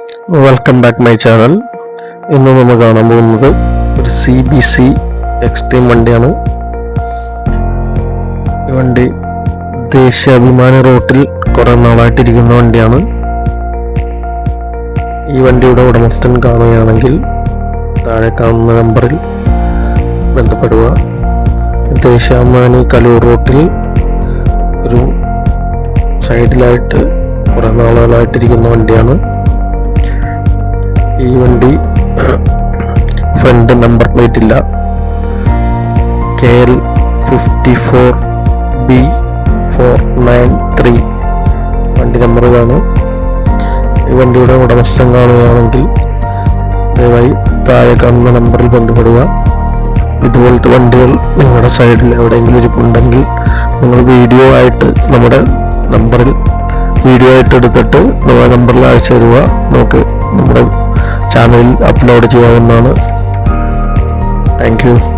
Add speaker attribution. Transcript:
Speaker 1: Welcome back my channel ഇന്ന് നമ്മൾ കാണാൻ പോകുന്നത് ഒരു സി ബി സി എക്സ്ട്രീം വണ്ടിയാണ്. ഈ വണ്ടി ദേശീയാഭിമാന റോട്ടിൽ കുറെ നാളായിട്ടിരിക്കുന്ന വണ്ടിയാണ്. ഈ വണ്ടിയുടെ ഉടമസ്ഥൻ കാണുകയാണെങ്കിൽ താഴെ കാണുന്ന നമ്പറിൽ ബന്ധപ്പെടുക. ദേശാമാനി കലൂർ റോട്ടിൽ ഒരു സൈഡിലായിട്ട് കുറെ നാളുകളായിട്ടിരിക്കുന്ന വണ്ടിയാണ്. ഈ വണ്ടി ഫ്രണ്ട് നമ്പർ പ്ലേറ്റ് ഇല്ല K L fifty four B four nine three വണ്ടി നമ്പർ ഇതാണ് ഈ വണ്ടിയുടെ ഉടമസ്ഥം കാണുകയാണെങ്കിൽ ദയവായി താഴെ കാണുന്ന നമ്പറിൽ ബന്ധപ്പെടുക. ഇതുപോലത്തെ വണ്ടികൾ നിങ്ങളുടെ സൈഡിൽ എവിടെയെങ്കിലും ഇരിപ്പുണ്ടെങ്കിൽ നിങ്ങൾ വീഡിയോ ആയിട്ട് നമ്മുടെ നമ്പറിൽ വീഡിയോ ആയിട്ട് എടുത്തിട്ട് നമ്മുടെ നമ്പറിൽ അയച്ചു തരിക. നമുക്ക് നമ്മുടെ ചാനലിൽ അപ്ലോഡ് ചെയ്യാവുന്നതാണ്. താങ്ക്